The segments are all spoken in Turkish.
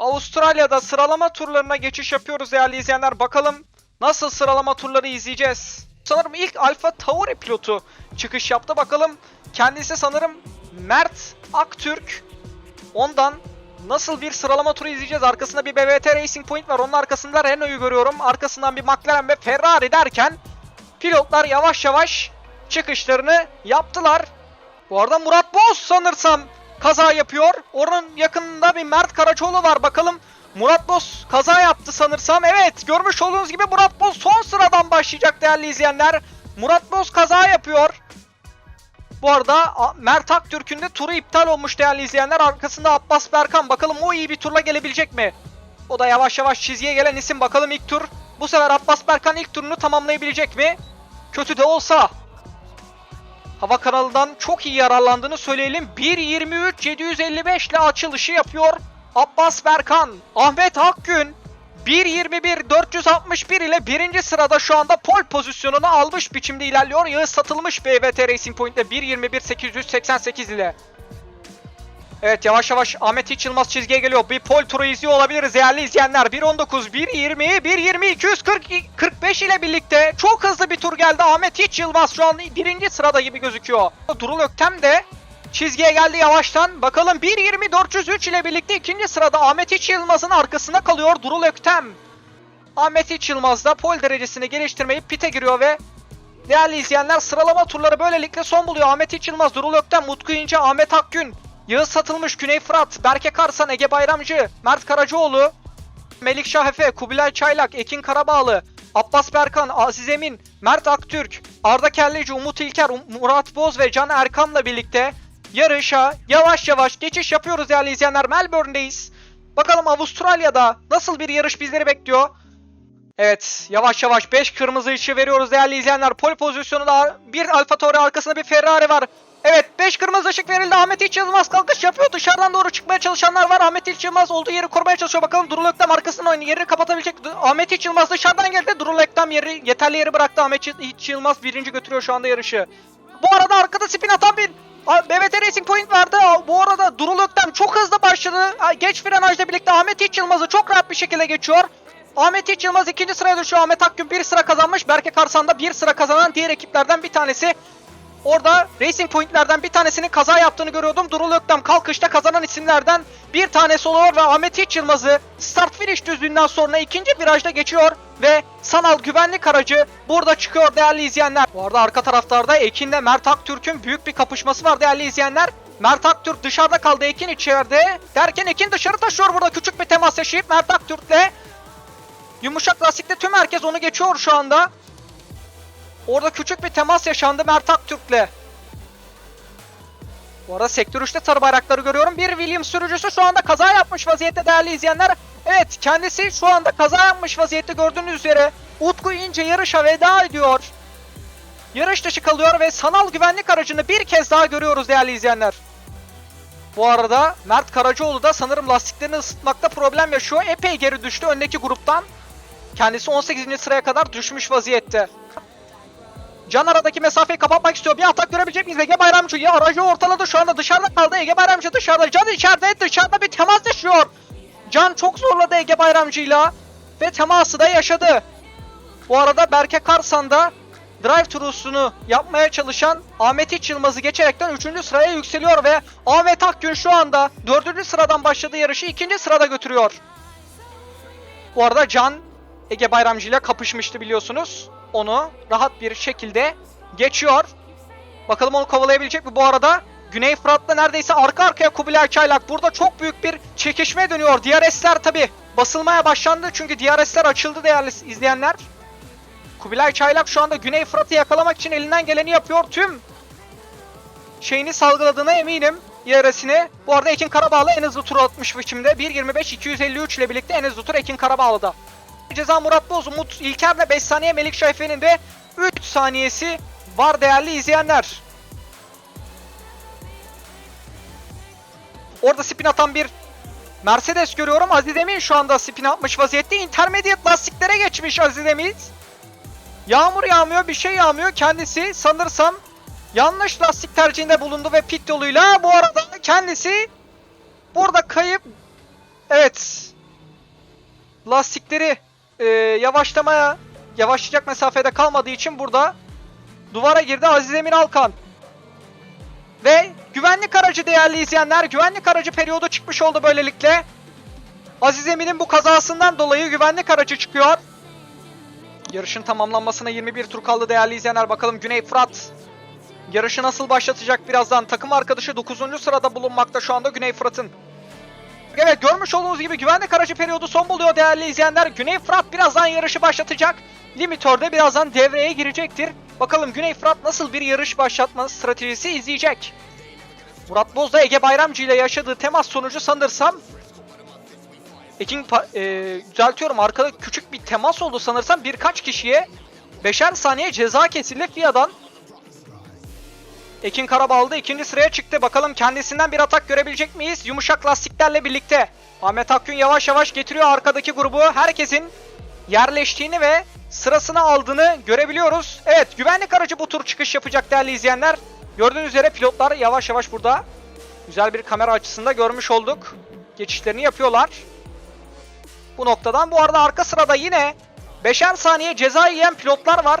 Avustralya'da sıralama turlarına geçiş yapıyoruz değerli izleyenler. Bakalım nasıl sıralama turları izleyeceğiz. Sanırım ilk Alfa Tauri pilotu çıkış yaptı. Bakalım kendisi sanırım Mert Aktürk. Ondan nasıl bir sıralama turu izleyeceğiz. Arkasında bir BBT Racing Point var. Onun arkasında Renault'u görüyorum. Arkasından bir McLaren ve Ferrari derken pilotlar yavaş yavaş çıkışlarını yaptılar. Bu arada Murat Boz sanırsam kaza yapıyor. Onun yakınında bir Mert Karaçoğlu var. Bakalım Murat Boz kaza yaptı sanırsam. Evet görmüş olduğunuz gibi Murat Boz son sıradan başlayacak değerli izleyenler. Murat Boz kaza yapıyor. Bu arada Mert Aktürk'ün de turu iptal olmuş değerli izleyenler. Arkasında Abbas Berkan. Bakalım o iyi bir turla gelebilecek mi? O da yavaş yavaş çizgiye gelen isim. Bakalım ilk tur. Bu sefer Abbas Berkan ilk turunu tamamlayabilecek mi? Kötü de olsa Hava kanalından çok iyi yararlandığını söyleyelim. 1.23.755 ile açılışı yapıyor. Abbas Berkan, Ahmet Akgün 1.21.461 ile birinci sırada şu anda pol pozisyonunu almış biçimde ilerliyor. Yağız satılmış BVT Racing Point ile 1.21.888 ile. Evet yavaş yavaş Ahmet Hiç Yılmaz çizgiye geliyor. Bir pol turu izliyor olabiliriz değerli izleyenler. 1.19, 1.20, 1.20, 240, 45 ile birlikte çok hızlı bir tur geldi. Ahmet Hiç Yılmaz şu an birinci sırada gibi gözüküyor. Durul Öktem de çizgiye geldi yavaştan. Bakalım 1.20, 403 ile birlikte ikinci sırada Ahmet Hiç Yılmaz'ın arkasında kalıyor Durul Öktem. Ahmet Hiç Yılmaz da pol derecesini geliştirmeyip pite giriyor ve Değerli izleyenler sıralama turları böylelikle son buluyor. Ahmet İç Yılmaz, Durul Ökten, Mutku İnce, Ahmet Akgün, Yağız Satılmış, Güney Fırat, Berke Karsan, Ege Bayramcı, Mert Karacaoğlu, Melik Şahefe, Kubilay Çaylak, Ekin Karabağlı, Abbas Berkan, Aziz Emin, Mert Aktürk, Arda Kelleci, Umut İlker, Um- Murat Boz ve Can Erkan'la birlikte yarışa yavaş yavaş geçiş yapıyoruz değerli izleyenler. Melbourne'deyiz. Bakalım Avustralya'da nasıl bir yarış bizleri bekliyor? Evet yavaş yavaş 5 kırmızı ışığı veriyoruz değerli izleyenler. Pol pozisyonunda bir Alfa Tauri arkasında bir Ferrari var. Evet 5 kırmızı ışık verildi. Ahmet İç Yılmaz kalkış yapıyor. Dışarıdan doğru çıkmaya çalışanlar var. Ahmet İç Yılmaz olduğu yeri korumaya çalışıyor. Bakalım Durul Öktem arkasından oyunu yerini kapatabilecek. Ahmet İç Yılmaz dışarıdan geldi. Durul Öktem yeri, yeterli yeri bıraktı. Ahmet İç Yılmaz birinci götürüyor şu anda yarışı. Bu arada arkada spin atan bir BBT Racing Point vardı. Bu arada Durul Öktem çok hızlı başladı. Geç frenajla birlikte Ahmet İç Yılmaz'ı çok rahat bir şekilde geçiyor. Ahmet İç Yılmaz ikinci sıraya düşüyor. Ahmet Akgün bir sıra kazanmış. Berke Karsan da bir sıra kazanan diğer ekiplerden bir tanesi. Orada Racing Point'lerden bir tanesinin kaza yaptığını görüyordum. Durul Öktem kalkışta kazanan isimlerden bir tanesi oluyor ve Ahmet Hiç Yılmaz'ı start finish düzlüğünden sonra ikinci virajda geçiyor ve sanal güvenlik aracı burada çıkıyor değerli izleyenler. Bu arada arka taraflarda Ekin'le Mert Aktürk'ün büyük bir kapışması var değerli izleyenler. Mert Aktürk dışarıda kaldı Ekin içeride. Derken Ekin dışarı taşıyor burada küçük bir temas yaşayıp Mert Aktürk'le Yumuşak lastikte tüm herkes onu geçiyor şu anda. Orada küçük bir temas yaşandı Mert Aktürk'le. Bu arada sektör 3'te sarı bayrakları görüyorum. Bir Williams sürücüsü şu anda kaza yapmış vaziyette değerli izleyenler. Evet kendisi şu anda kaza yapmış vaziyette gördüğünüz üzere. Utku İnce yarışa veda ediyor. Yarış dışı kalıyor ve sanal güvenlik aracını bir kez daha görüyoruz değerli izleyenler. Bu arada Mert Karacaoğlu da sanırım lastiklerini ısıtmakta problem yaşıyor. Epey geri düştü öndeki gruptan. Kendisi 18. sıraya kadar düşmüş vaziyette. Can aradaki mesafeyi kapatmak istiyor. Bir atak görebilecek miyiz? Ege Bayramcı ya aracı ortaladı şu anda dışarıda kaldı. Ege Bayramcı dışarıda. Can içeride. Dışarıda bir temas yaşıyor. Can çok zorladı Ege Bayramcı'yla. Ve teması da yaşadı. Bu arada Berke Karsan da drive turusunu yapmaya çalışan Ahmet İç Yılmaz'ı geçerekten 3. sıraya yükseliyor ve Ahmet Akgün şu anda 4. sıradan başladığı yarışı 2. sırada götürüyor. Bu arada Can Ege Bayramcı ile kapışmıştı biliyorsunuz. Onu rahat bir şekilde geçiyor. Bakalım onu kovalayabilecek mi? Bu arada Güney Fırat'la neredeyse arka arkaya Kubilay Çaylak. Burada çok büyük bir çekişme dönüyor. DRS'ler tabi basılmaya başlandı. Çünkü DRS'ler açıldı değerli izleyenler. Kubilay Çaylak şu anda Güney Fırat'ı yakalamak için elinden geleni yapıyor. Tüm şeyini salgıladığına eminim. DRS'ini. Bu arada Ekin Karabağlı en hızlı tur atmış biçimde. 1.25-253 ile birlikte en hızlı tur Ekin Karabağlı'da. Ceza Murat Boz, Umut İlker'le 5 saniye Melik Şaife'nin de 3 saniyesi var değerli izleyenler. Orada spin atan bir Mercedes görüyorum. Aziz Emin şu anda spin atmış vaziyette. Intermediate lastiklere geçmiş Aziz Emin. Yağmur yağmıyor, bir şey yağmıyor. Kendisi sanırsam yanlış lastik tercihinde bulundu ve pit yoluyla bu arada kendisi burada kayıp Evet. lastikleri e, yavaşlamaya yavaşlayacak mesafede kalmadığı için burada duvara girdi Aziz Emin Alkan. Ve güvenlik aracı değerli izleyenler güvenlik aracı periyodu çıkmış oldu böylelikle. Aziz Emin'in bu kazasından dolayı güvenlik aracı çıkıyor. Yarışın tamamlanmasına 21 tur kaldı değerli izleyenler. Bakalım Güney Fırat yarışı nasıl başlatacak birazdan. Takım arkadaşı 9. sırada bulunmakta şu anda Güney Fırat'ın. Evet görmüş olduğunuz gibi güvenlik aracı periyodu son buluyor değerli izleyenler. Güney Fırat birazdan yarışı başlatacak. Limitör de birazdan devreye girecektir. Bakalım Güney Fırat nasıl bir yarış başlatma stratejisi izleyecek. Murat Boz da Ege Bayramcı ile yaşadığı temas sonucu sanırsam Ekin e, düzeltiyorum arkada küçük bir temas oldu sanırsam birkaç kişiye beşer saniye ceza kesildi FIA'dan. Ekin Karabağlı da ikinci sıraya çıktı. Bakalım kendisinden bir atak görebilecek miyiz? Yumuşak lastiklerle birlikte. Ahmet Akgün yavaş yavaş getiriyor arkadaki grubu. Herkesin yerleştiğini ve sırasını aldığını görebiliyoruz. Evet güvenlik aracı bu tur çıkış yapacak değerli izleyenler. Gördüğünüz üzere pilotlar yavaş yavaş burada. Güzel bir kamera açısında görmüş olduk. Geçişlerini yapıyorlar. Bu noktadan bu arada arka sırada yine 5'er saniye ceza yiyen pilotlar var.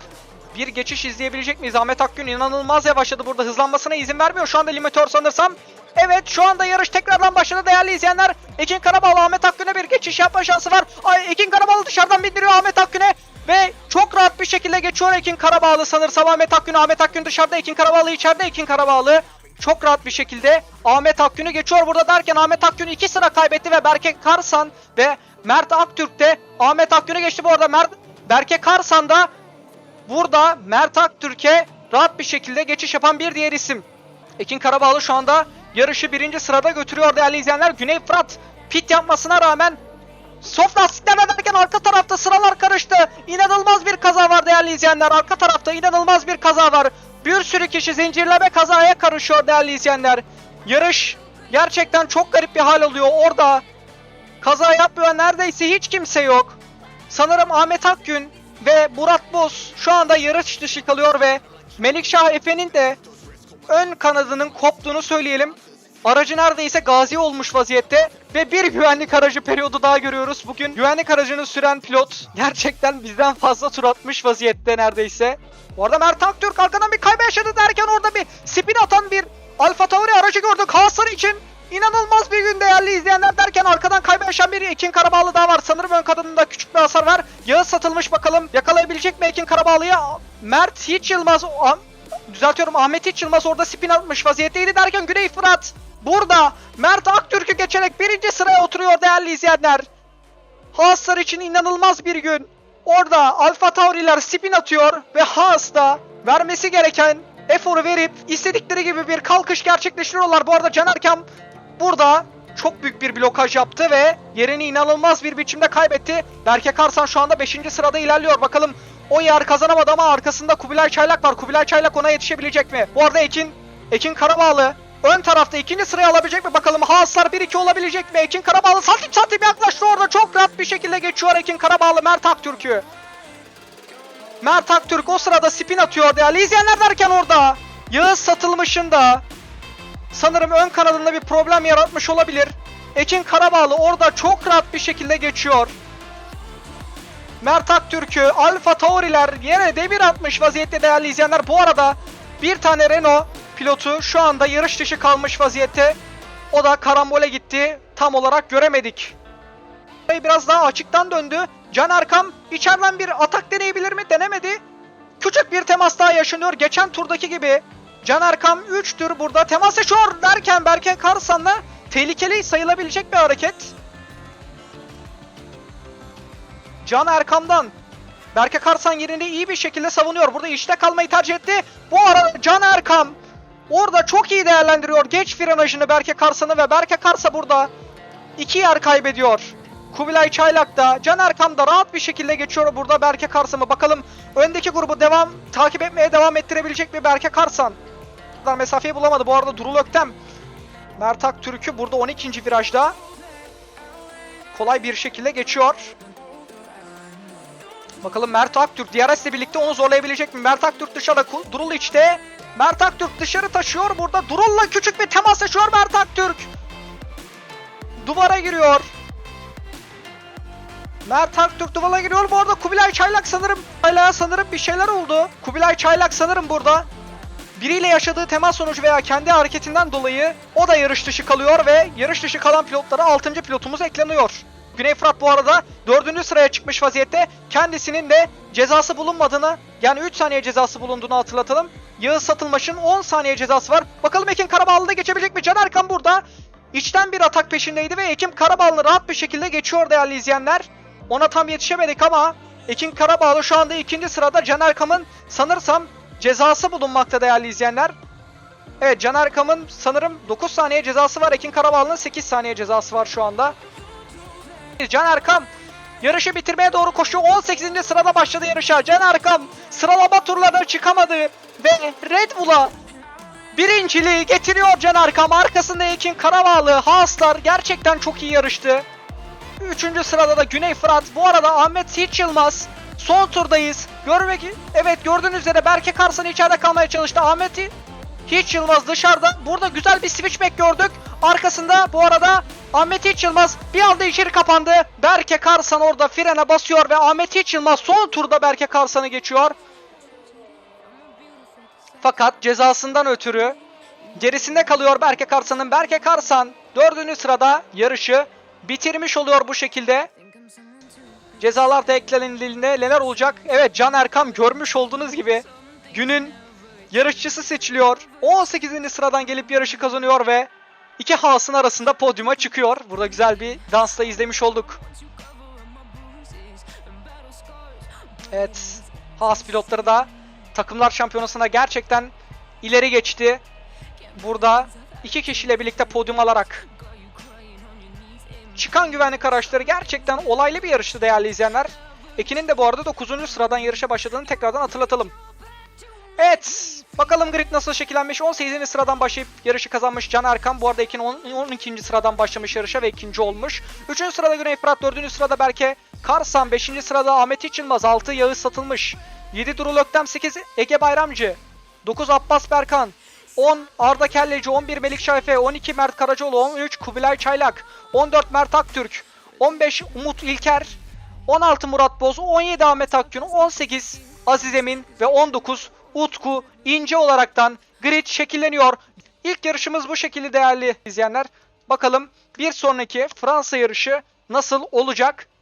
Bir geçiş izleyebilecek miyiz? Ahmet Akgün inanılmaz yavaşladı burada. Hızlanmasına izin vermiyor şu anda limitör sanırsam. Evet şu anda yarış tekrardan başladı değerli izleyenler. Ekin Karabağlı Ahmet Akgün'e bir geçiş yapma şansı var. Ay, Ekin Karabağlı dışarıdan bindiriyor Ahmet Akgün'e. Ve çok rahat bir şekilde geçiyor Ekin Karabağlı sanırsam Ahmet Akgün. Ahmet Akgün dışarıda Ekin Karabağlı içeride Ekin Karabağlı. Çok rahat bir şekilde Ahmet Akgün'ü geçiyor burada derken Ahmet Akgün iki sıra kaybetti ve Berke Karsan ve Mert Aktürk de Ahmet Akgün'ü geçti bu arada. Mert, Berke Karsan da burada Mert Aktürk'e rahat bir şekilde geçiş yapan bir diğer isim. Ekin Karabağlı şu anda yarışı birinci sırada götürüyor değerli izleyenler. Güney Fırat pit yapmasına rağmen soft lastiklerle derken arka tarafta sıralar karıştı. İnanılmaz bir kaza var değerli izleyenler. Arka tarafta inanılmaz bir kaza var. Bir sürü kişi zincirleme kazaya karışıyor değerli izleyenler. Yarış gerçekten çok garip bir hal alıyor. Orada kaza yapmıyor neredeyse hiç kimse yok. Sanırım Ahmet Akgün ve Murat Boz şu anda yarış dışı kalıyor ve Melikşah Efe'nin de ön kanadının koptuğunu söyleyelim. Aracı neredeyse gazi olmuş vaziyette ve bir güvenlik aracı periyodu daha görüyoruz. Bugün güvenlik aracını süren pilot gerçekten bizden fazla tur atmış vaziyette neredeyse. Bu arada Mert Aktürk arkadan bir kaybı yaşadı derken orada bir spin atan bir Alfa Tauri aracı gördük. Hasan için inanılmaz bir gün değerli izleyenler derken arkadan kaybı yaşayan bir Ekin Karabağlı daha var. Sanırım ön kadınında küçük bir hasar var. Yağız satılmış bakalım. Yakalayabilecek mi Ekin Karabağlı'yı? Mert hiç Yılmaz Ah- düzeltiyorum Ahmet hiç Yılmaz orada spin atmış vaziyetteydi derken Güney Fırat burada Mert Aktürk'ü geçerek birinci sıraya oturuyor değerli izleyenler. Haaslar için inanılmaz bir gün. Orada Alfa Tauri'ler spin atıyor ve Haas da vermesi gereken eforu verip istedikleri gibi bir kalkış gerçekleştiriyorlar. Bu arada Can Erkem burada çok büyük bir blokaj yaptı ve yerini inanılmaz bir biçimde kaybetti. Berke Karsan şu anda 5. sırada ilerliyor. Bakalım o yer kazanamadı ama arkasında Kubilay Çaylak var. Kubilay Çaylak ona yetişebilecek mi? Bu arada Ekin, Ekin Karabağlı ön tarafta ikinci sıraya alabilecek mi? Bakalım Haaslar 1-2 olabilecek mi? Ekin Karabağlı santim santim yaklaştı orada. Çok rahat bir şekilde geçiyor Ekin Karabağlı Mert Aktürk'ü. Mert Aktürk o sırada spin atıyor değerli izleyenler derken orada. Yağız satılmışın da sanırım ön kanadında bir problem yaratmış olabilir. Ekin Karabağlı orada çok rahat bir şekilde geçiyor. Mert Aktürk'ü Alfa Tauri'ler yere demir atmış vaziyette değerli izleyenler. Bu arada bir tane Renault pilotu şu anda yarış dışı kalmış vaziyette. O da karambole gitti. Tam olarak göremedik. Biraz daha açıktan döndü. Can Erkam içeriden bir atak deneyebilir mi? Denemedi. Küçük bir temas daha yaşanıyor. Geçen turdaki gibi. Can Erkam 3'tür burada. Temas yaşıyor derken Berke Karsan'la tehlikeli sayılabilecek bir hareket. Can Erkam'dan Berke Karsan yerini iyi bir şekilde savunuyor. Burada işte kalmayı tercih etti. Bu arada Can Erkam orada çok iyi değerlendiriyor. Geç frenajını Berke Karsan'ı ve Berke Karsa burada iki yer kaybediyor. Kubilay Çaylak da Can Erkam da rahat bir şekilde geçiyor burada Berke Karsan'ı. Bakalım öndeki grubu devam takip etmeye devam ettirebilecek mi Berke Karsan? Kadar mesafeyi bulamadı. Bu arada Durul Öktem Mert Aktürk'ü burada 12. virajda kolay bir şekilde geçiyor. Bakalım Mert Aktürk DRS ile birlikte onu zorlayabilecek mi? Mert Aktürk dışarıda, Durul içte. Mert Aktürk dışarı taşıyor. Burada Durul'la küçük bir temas yaşıyor Mert Aktürk. Duvara giriyor. Mert Aktürk duvala giriyor. Bu arada Kubilay Çaylak sanırım. Hala sanırım bir şeyler oldu. Kubilay Çaylak sanırım burada. Biriyle yaşadığı temas sonucu veya kendi hareketinden dolayı o da yarış dışı kalıyor ve yarış dışı kalan pilotlara 6. pilotumuz ekleniyor. Güney Fırat bu arada 4. sıraya çıkmış vaziyette. Kendisinin de cezası bulunmadığını yani 3 saniye cezası bulunduğunu hatırlatalım. Yağız Satılmaş'ın 10 saniye cezası var. Bakalım Ekin Karabağlı da geçebilecek mi? Can Erkan burada. İçten bir atak peşindeydi ve Ekim Karabağlı rahat bir şekilde geçiyor değerli izleyenler. Ona tam yetişemedik ama Ekin Karabağlı şu anda ikinci sırada Can Erkam'ın sanırsam cezası bulunmakta değerli izleyenler. Evet Can Erkam'ın sanırım 9 saniye cezası var. Ekin Karabağlı'nın 8 saniye cezası var şu anda. Can Erkam yarışı bitirmeye doğru koşuyor. 18. sırada başladı yarışa. Can Erkam sıralama turlarına çıkamadı ve Red Bull'a birinciliği getiriyor Can Erkam. Arkasında Ekin Karabağlı, Haaslar gerçekten çok iyi yarıştı. Üçüncü sırada da Güney Fırat. Bu arada Ahmet Hiç Yılmaz. Son turdayız. Görmek evet gördüğünüz üzere Berke Karsan içeride kalmaya çalıştı. Ahmet Hiç Yılmaz dışarıda. Burada güzel bir switchback gördük. Arkasında bu arada Ahmet Hiç Yılmaz bir anda içeri kapandı. Berke Karsan orada frene basıyor ve Ahmet Hiç Yılmaz son turda Berke Karsan'ı geçiyor. Fakat cezasından ötürü gerisinde kalıyor Berke Karsan'ın. Berke Karsan dördüncü sırada yarışı bitirmiş oluyor bu şekilde. Cezalar da eklenildiğinde neler olacak? Evet Can Erkam görmüş olduğunuz gibi günün yarışçısı seçiliyor. 18. sıradan gelip yarışı kazanıyor ve iki Haas'ın arasında podyuma çıkıyor. Burada güzel bir dansla izlemiş olduk. Evet Haas pilotları da takımlar şampiyonasına gerçekten ileri geçti. Burada iki kişiyle birlikte podyum alarak çıkan güvenlik araçları gerçekten olaylı bir yarıştı değerli izleyenler. Ekin'in de bu arada 9. sıradan yarışa başladığını tekrardan hatırlatalım. Evet. Bakalım grid nasıl şekillenmiş. 18. sıradan başlayıp yarışı kazanmış Can Erkan. Bu arada Ekin 10, 12. sıradan başlamış yarışa ve ikinci olmuş. 3. sırada Güney Fırat, 4. sırada Berke Karsan, 5. sırada Ahmet İçilmaz, 6 Yağız Satılmış, 7 Durul Öktem, 8 Ege Bayramcı, 9 Abbas Berkan, 10 Arda Kelleci, 11 Melik Şahife, 12 Mert Karacaoğlu, 13 Kubilay Çaylak, 14 Mert Aktürk, 15 Umut İlker, 16 Murat Boz, 17 Ahmet Akgün, 18 Aziz Emin ve 19 Utku İnce olaraktan grid şekilleniyor. İlk yarışımız bu şekilde değerli izleyenler. Bakalım bir sonraki Fransa yarışı nasıl olacak?